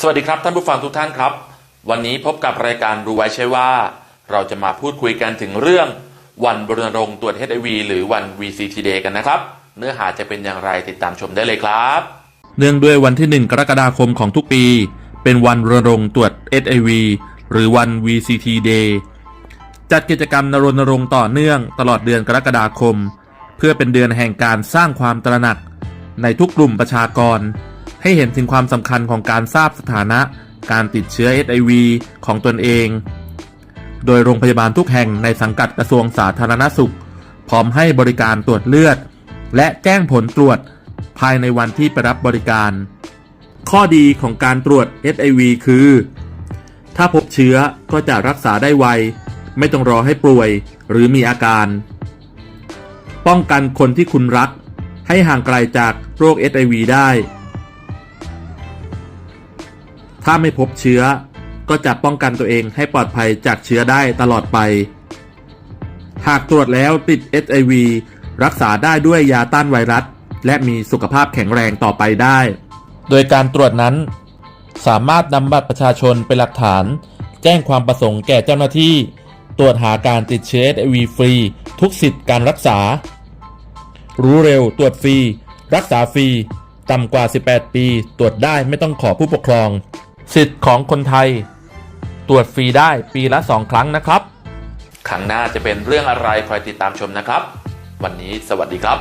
สวัสดีครับท่านผู้ฟังทุกท่านครับ วันนี้พบกับรายการรู้ไว้ใช่ว่า เราจะมาพูดคุยกันถึงเรื่องวันบรณรงค์ตรวจ HIV หรือวัน VCT Day กันนะครับ เนื้อหาจะเป็นอย่างไรติดตามชมได้เลยครับ เนื่องด้วยวันที่ 1 กรกฎาคมของทุกปี เป็นวันรณรงค์ตรวจ HIV หรือวัน VCT Day จัดกิจกรรมรณรงค์ต่อเนื่องตลอดเดือนกรกฎาคม เพื่อเป็นเดือนแห่งการสร้างความตระหนัก ในทุกกลุ่มประชากร ให้เห็นถึงความสำคัญของการทราบสถานะ การติดเชื้อ HIV ของตนเอง โดยโรงพยาบาลทุกแห่งในสังกัดกระทรวงสาธารณสุข พร้อมให้บริการตรวจเลือด และแจ้งผลตรวจภายในวันที่ไปรับบริการ ข้อดีของการตรวจ HIV คือ ถ้าพบเชื้อก็จะรักษาได้ไว ไม่ต้องรอให้ป่วยหรือมีอาการ ป้องกันคนที่คุณรัก ให้ห่างไกลจากโรค HIV ได้ ถ้าไม่พบเชื้อ ก็จะป้องกันตัวเองให้ปลอดภัยจากเชื้อได้ตลอดไป หากตรวจแล้วติด HIV รักษาได้ด้วยยาต้านไวรัส และมีสุขภาพแข็งแรงต่อไปได้ โดยการตรวจนั้น สามารถนำบัตรประชาชนเป็นหลักฐาน แจ้งความประสงค์แก่เจ้าหน้าที่ ตรวจหาการติดเชื้อ HIV ฟรี ทุกสิทธิ์การรักษา รู้เร็วตรวจฟรี รักษาฟรี ต่ำกว่า 18 ปี ตรวจได้ไม่ต้องขอผู้ปกครอง สิทธิ์ของคนไทย ตรวจฟรีได้ปีละ 2 ครั้งนะครับ ครั้งหน้าจะเป็นเรื่องอะไรคอยติดตามชมนะครับ วันนี้สวัสดีครับ